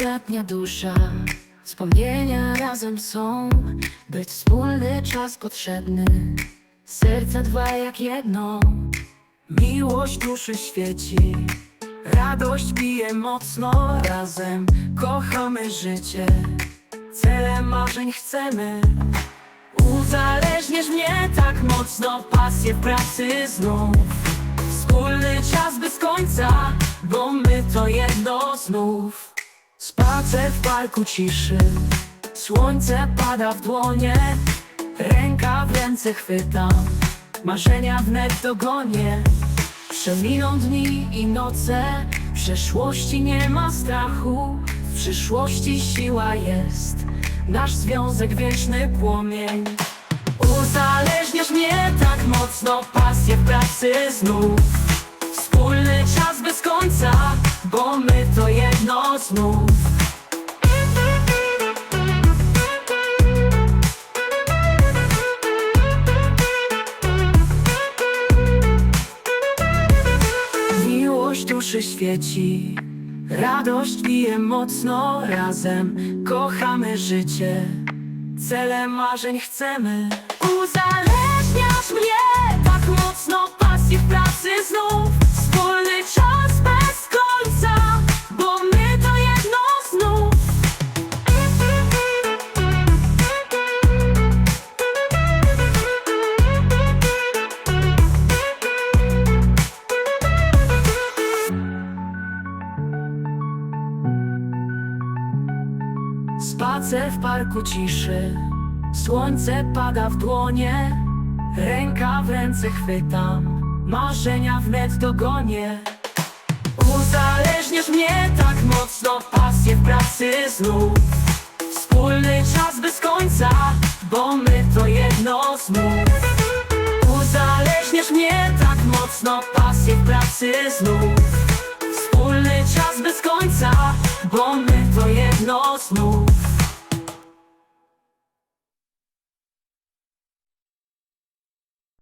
bratnia dusza. Wspomnienia razem są. Być wspólny czas potrzebny. Serca dwa jak jedno. Miłość duszy świeci. Radość bije mocno. Razem kochamy życie. Cele marzeń chcemy. Uzależniesz mnie tak mocno. Pasję pracy znów. Wspólny czas bez końca Bo my to jedno znów Spacer w parku ciszy. Słońce pada w dłonie. Ręka w ręce chwytam Marzenia wnet dogonię Przeminą dni i noce. W przeszłości nie ma strachu. W przyszłości siła jest. Nasz związek wieczny płomień. Uzależniasz mnie tak mocno. Pasję w pracy znów Miłość duszy świeci Radość bije mocno. Razem Kochamy życie Cele marzeń chcemy. Uzależniasz mnie tak mocno Spacer w parku ciszy. Słońce pada w dłonie. Ręka w ręce chwytam. Marzenia wnet dogonię. Uzależniasz mnie tak mocno Pasję w pracy znów. Wspólny czas bez końca Bo my to jedno znów Uzależniasz mnie tak mocno Pasję w pracy znów. Wspólny czas bez końca Bo my to jedno znów